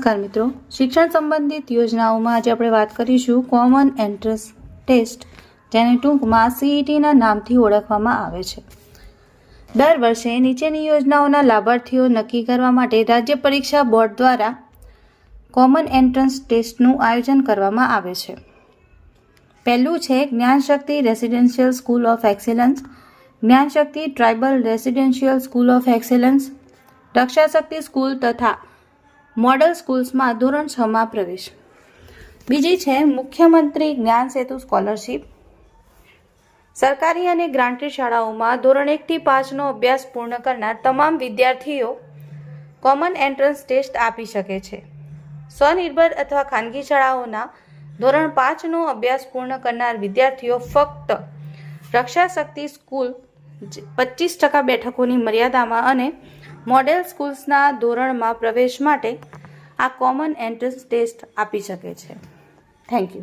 નમસ્કાર મિત્રો. શિક્ષણ સંબંધિત યોજનાઓમાં આજે આપણે વાત કરીશું કોમન એન્ટ્રન્સ ટેસ્ટ જેને ટૂંકમાં સીઈટીના નામથી ઓળખવામાં આવે છે. દર વર્ષે નીચેની યોજનાઓના લાભાર્થીઓ નક્કી કરવા માટે રાજ્ય પરીક્ષા બોર્ડ દ્વારા કોમન એન્ટ્રન્સ ટેસ્ટનું આયોજન કરવામાં આવે છે. પહેલું છે Gyanshakti residential school of excellence Gyanshakti tribal residential school of excellence Rakshashakti school તથા મોડલ સ્કૂલ્સમાં ધોરણ છમાં પ્રવેશ. બીજી છે મુખ્યમંત્રી જ્ઞાન સેતુ સ્કોલરશીપ. સરકારી અને ગ્રાન્ટેડ શાળાઓમાં ધોરણ એકથી પાંચનો અભ્યાસ પૂર્ણ કરનાર તમામ વિદ્યાર્થીઓ કોમન એન્ટ્રન્સ ટેસ્ટ આપી શકે છે. સ્વનિર્ભર અથવા ખાનગી શાળાઓના ધોરણ પાંચનો અભ્યાસ પૂર્ણ કરનાર વિદ્યાર્થીઓ ફક્ત રક્ષાશક્તિ સ્કૂલ પચીસ ટકા બેઠકોની મર્યાદામાં અને મોડેલ સ્કૂલ્સના ધોરણમાં પ્રવેશ માટે આ કોમન એન્ટ્રન્સ ટેસ્ટ આપી શકે છે. Thank you